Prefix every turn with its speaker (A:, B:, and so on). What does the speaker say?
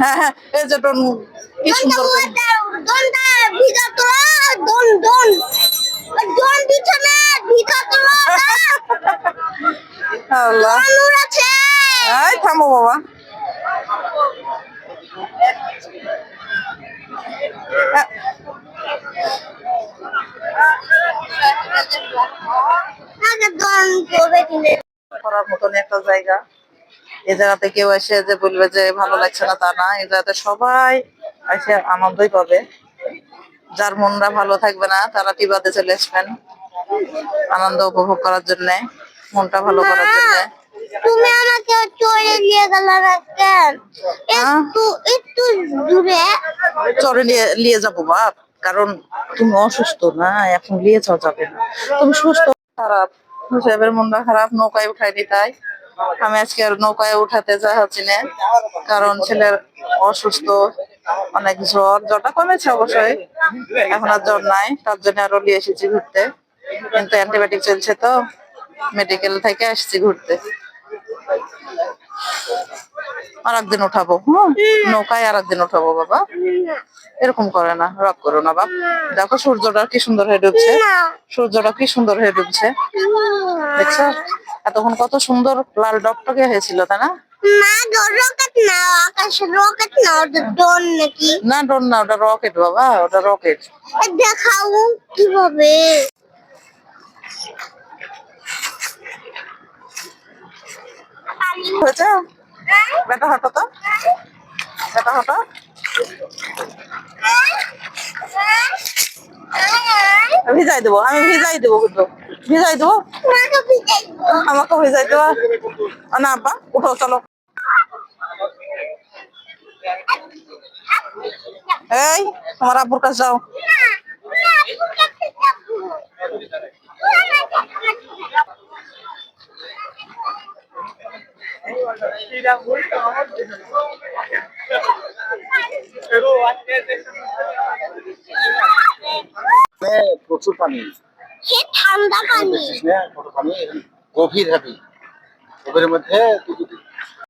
A: হ্যাঁ হ্যাঁ এই যে ডন কি সুন্দর করে
B: ভিজা তোলা দন দন দন বিছানা ভিজা তোলা
A: আল্লাহ
B: মানুর আছে
A: এই থামো বাবা করার মতন একটা জায়গা। এই জায়গাতে কেউ এসে যে বলবে যে ভালো লাগছে না তা না এই জায়গাতে সবাই এসে আনন্দই পাবে। যার মনটা ভালো থাকবে না তারা টিবাতে চলে আসবেন। আনন্দ উপভোগ করার জন্য মনটা ভালো করার জন্য।
B: তুমি আমাকে চলে নিয়ে গেলে না কেন?
A: হ্যাঁ?
B: একটু একটু দূরে।
A: চরে নিয়ে নিয়ে যাব বাপ কারণ তুমি অসুস্থ না এখন নিয়ে যাওয়া যাবে না। তুমি সুস্থ। খারাপ সাহেবের মনটা খারাপ নৌকায় উঠাইনি তাই। আমি আজকে আর নৌকায় উঠাতে চাচ্ছি না, কারণ ছেলের অসুস্থ, অনেক জ্বর, জ্বরটা কমেছে অবশ্যই, এখন আর জ্বর নাই, তার জন্য আরও নিয়ে এসেছি ঘুরতে, কিন্তু অ্যান্টিবায়োটিক চলছে তো মেডিকেল থেকে আসছি ঘুরতে। আর একদিন উঠাবো। হুম নৌকায় আর একদিন উঠাবো বাবা। এরকম করে না রাগ করো না বাপ। দেখো সূর্যটা কি সুন্দর হয়ে ডুবছে। সূর্যটা কি সুন্দর হয়ে ডুবছে। দেখছ? এতক্ষণ কত সুন্দর লাল টকটকে হয়েছিল তাই না?
B: রকেট না আকাশে রকেট না ওটা ডন
A: না ডোন না ওটা রকেট বাবা ওটা রকেট।
B: দেখাও কীভাবে?
A: হয়েছে? বেটা হটো তো? বেটা হটো ভিজাই দেবো, আমি ভিজাই দেবো কিন্তু। ভিজাই দেবো? আমাকে ভিজাই দেবো না, আব্বা, উঠো, চলো। এই, তোমার আব্বুর কাছে যাও।
C: প্রচুর পানি।
B: ঠান্ডা
C: হ্যাঁ, কত পানি গভীর হবে। গভীরের মধ্যে তুই